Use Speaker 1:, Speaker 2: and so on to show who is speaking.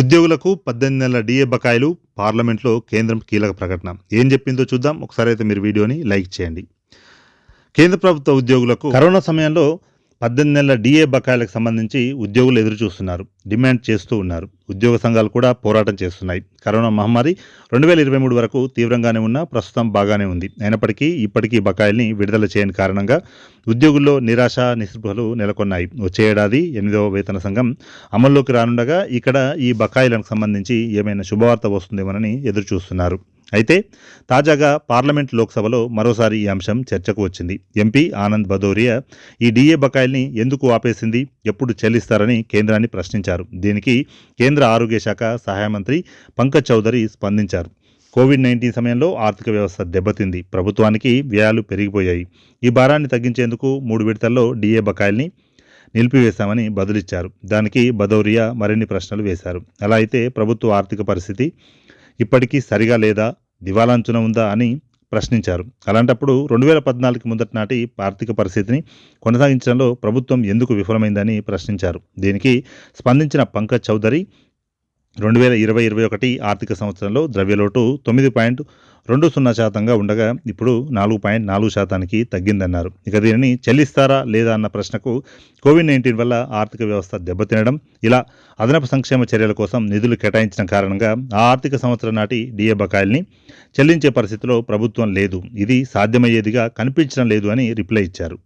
Speaker 1: ఉద్యోగులకు పద్దెనిమిది నెలల డిఏ బకాయిలు పార్లమెంట్లో కేంద్రం కీలక ప్రకటన. ఏం చెప్పిందో చూద్దాం. ఒకసారి అయితే మీరు వీడియోని లైక్ చేయండి. కేంద్ర ప్రభుత్వ ఉద్యోగులకు కరోనా సమయంలో పద్దెనిమిది నెలల డిఏ బకాయిలకు సంబంధించి ఉద్యోగులు ఎదురు చూస్తున్నారు. డిమాండ్ చేస్తూ ఉన్నారు. ఉద్యోగ సంఘాలు కూడా పోరాటం చేస్తున్నాయి. కరోనా మహమ్మారి రెండు వేల ఇరవై మూడు వరకు తీవ్రంగానే ఉన్నా ప్రస్తుతం బాగానే ఉంది. అయినప్పటికీ ఇప్పటికీ బకాయిల్ని విడుదల చేయని కారణంగా ఉద్యోగుల్లో నిరాశ నిస్పృహలు నెలకొన్నాయి. వచ్చే ఏడాది ఎనిమిదవ వేతన సంఘం అమల్లోకి రానుండగా ఇక్కడ ఈ బకాయిలకు సంబంధించి ఏమైనా శుభవార్త వస్తుందేమోనని ఎదురు చూస్తున్నారు అయితే తాజాగా పార్లమెంట్ లోక్సభలో మరోసారి ఈ అంశం చర్చకు వచ్చింది. ఎంపీ ఆనంద్ భదౌరియా ఈ డీఏ బకాయిల్ని ఎందుకు ఆపేసింది? ఎప్పుడు చెల్లిస్తారని కేంద్రాన్ని ప్రశ్నించారు. దీనికి కేంద్ర ఆరోగ్య శాఖ సహాయ మంత్రి పంకజ్ చౌదరి స్పందించారు. కోవిడ్ నైన్టీన్ సమయంలో ఆర్థిక వ్యవస్థ దెబ్బతింది. ప్రభుత్వానికి వ్యయాలు పెరిగిపోయాయి. ఈ భారాన్ని తగ్గించేందుకు మూడు విడతల్లో డీఏ బకాయిల్ని నిలిపివేశామని బదులిచ్చారు. దానికి భదౌరియా మరిన్ని ప్రశ్నలు వేశారు. అలా అయితే ప్రభుత్వ ఆర్థిక పరిస్థితి ఇప్పటికీ సరిగా లేదా దివాలాంచున ఉందా అని ప్రశ్నించారు. అలాంటప్పుడు రెండు వేల పద్నాలుగు ముందటి నాటి ఆర్థిక పరిస్థితిని కొనసాగించడంలో ప్రభుత్వం ఎందుకు విఫలమైందని ప్రశ్నించారు. దీనికి స్పందించిన పంకజ్ చౌదరి రెండు వేల ఇరవై ఇరవై ఒకటి ఆర్థిక సంవత్సరంలో ద్రవ్యలోటు తొమ్మిది పాయింట్ రెండు సున్నా శాతంగా ఉండగా ఇప్పుడు నాలుగు పాయింట్ నాలుగు శాతానికి తగ్గిందన్నారు. ఇక దీనిని చెల్లిస్తారా లేదా అన్న ప్రశ్నకు కోవిడ్ నైన్టీన్ వల్ల ఆర్థిక వ్యవస్థ దెబ్బతినడం ఇలా అదనపు సంక్షేమ చర్యల కోసం నిధులు కేటాయించిన కారణంగా ఆ ఆర్థిక సంవత్సరం నాటి డిఏ బకాయిల్ని చెల్లించే పరిస్థితిలో ప్రభుత్వం లేదు. ఇది సాధ్యమయ్యేదిగా కనిపించడం లేదు అని రిప్లై ఇచ్చారు.